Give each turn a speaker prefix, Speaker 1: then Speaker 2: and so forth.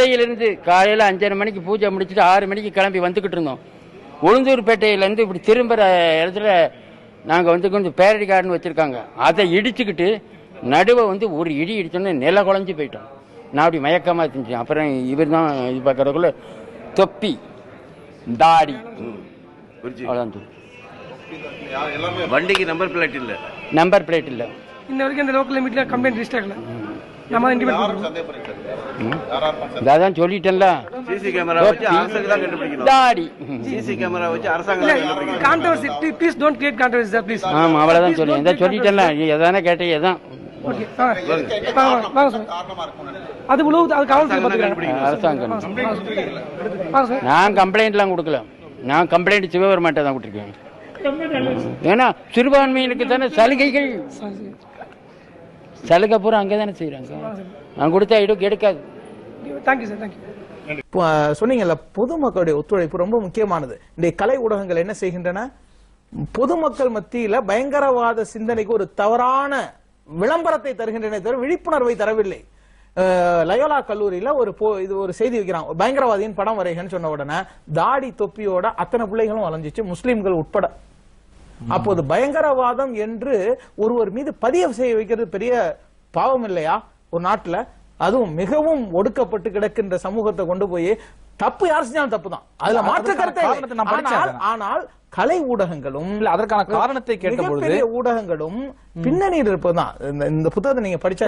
Speaker 1: மதுரையிலிருந்து காலையில் அஞ்சரை மணிக்கு பூஜை முடிச்சுட்டு ஆறு மணிக்கு கிளம்பி வந்துக்கிட்டு இருந்தோம். உளுந்தூர்பேட்டையிலேருந்து இப்படி திரும்புகிற இடத்துல நாங்கள் வந்து கொஞ்சம் பேரடி கார்டன் வச்சுருக்காங்க. அதை இடிச்சுக்கிட்டு நடுவை வந்து ஒரு இடி இடிச்சோன்னே நில குழஞ்சி போயிட்டோம். நான் அப்படி மயக்கமாக இருந்துச்சு. அப்புறம் இவர் தான் இது பார்க்குறதுக்குள்ள தொப்பி தாடி. அவ்வளோதான்.
Speaker 2: வண்டிக்கு நம்பர் பிளேட் இல்ல.
Speaker 1: நம்பர் பிளேட் இல்லை.
Speaker 3: இன்ன வரைக்கும் இந்த லோக்கல் லிமிட்ல கம்ப்ளைண்ட் ரிஜிஸ்டர் ஆகல. நம்ம தான் இன்டிமேட் பண்ணுவோம்
Speaker 1: அதான் சொல்லிட்டேன்ல.
Speaker 2: சிசி கேமரா வச்சு அரசுக்கு தான் கண்டுபிடிக்கணும்.
Speaker 1: தாடி
Speaker 2: சிசி கேமரா வச்சு அரசாங்கம் தான் கண்டுபிடிக்கணும்.
Speaker 3: Controversy please don't create controversy sir please
Speaker 1: அவ்வளோதான் சொல்லி எதாவது சொல்லிட்டேன்ல. நீ எதானே
Speaker 3: ஓகே வாங்க சார். அது உழவு அது காவல்துறை
Speaker 1: அரசாங்கம்
Speaker 3: சார்.
Speaker 1: நான் கம்ப்ளைண்ட்லாம் கொடுக்கல. நான் கம்ப்ளைண்ட் சிவபெருமான்ட்ட தான் கொடுத்துருக்கேன். ஏன்னா சிறுபான்மையினுக்கு தானே சலுகைகள். சலுகை பூரா அங்கே தானே செய்கிறாங்க நான் கொடுத்தா இடம் எடுக்காது.
Speaker 3: தேங்க்யூ சார் தேங்க்யூ
Speaker 4: சொன்னீங்கல்ல பொதுமக்களுடைய ஒத்துழைப்பு ரொம்ப முக்கியமானது. இந்த கலை ஊடகங்கள் என்ன செய்கின்றன? பொதுமக்கள் மத்தியில பயங்கரவாத சிந்தனைக்கு ஒரு தவறான விளம்பரத்தை தருகின்றன தவிர விழிப்புணர்வை தரவில்லை. லயோலா கல்லூரியில ஒரு போ- இது ஒரு செய்தி வைக்கிறான். ஒரு பயங்கரவாதியின் படம் வரைகன்னு சொன்ன உடனே தாடி தொப்பியோட அத்தனை பிள்ளைகளும் வளைஞ்சிச்சு. முஸ்லிம்கள் உட்பட. அப்போது பயங்கரவாதம் என்று ஒருவர் மீது பதிவு செய்ய வைக்கிறது பெரிய பாவம் இல்லையா? ஒரு நாட்டுல அதுவும் மிகவும் ஒடுக்கப்பட்டு கிடக்கின்ற சமூகத்தை கொண்டு போய் தப்பு யார் செஞ்சாலும் தப்பு தான் அதுல மாற்று கருத்தை ஆனால் கலை ஊடகங்களும்
Speaker 5: இல்ல, அதற்கான காரணத்தை
Speaker 4: மிகப்பெரிய ஊடகங்களும் பின்னணியில் இருப்பதுதான். இந்த புத்தகத்தை நீங்க படிச்சா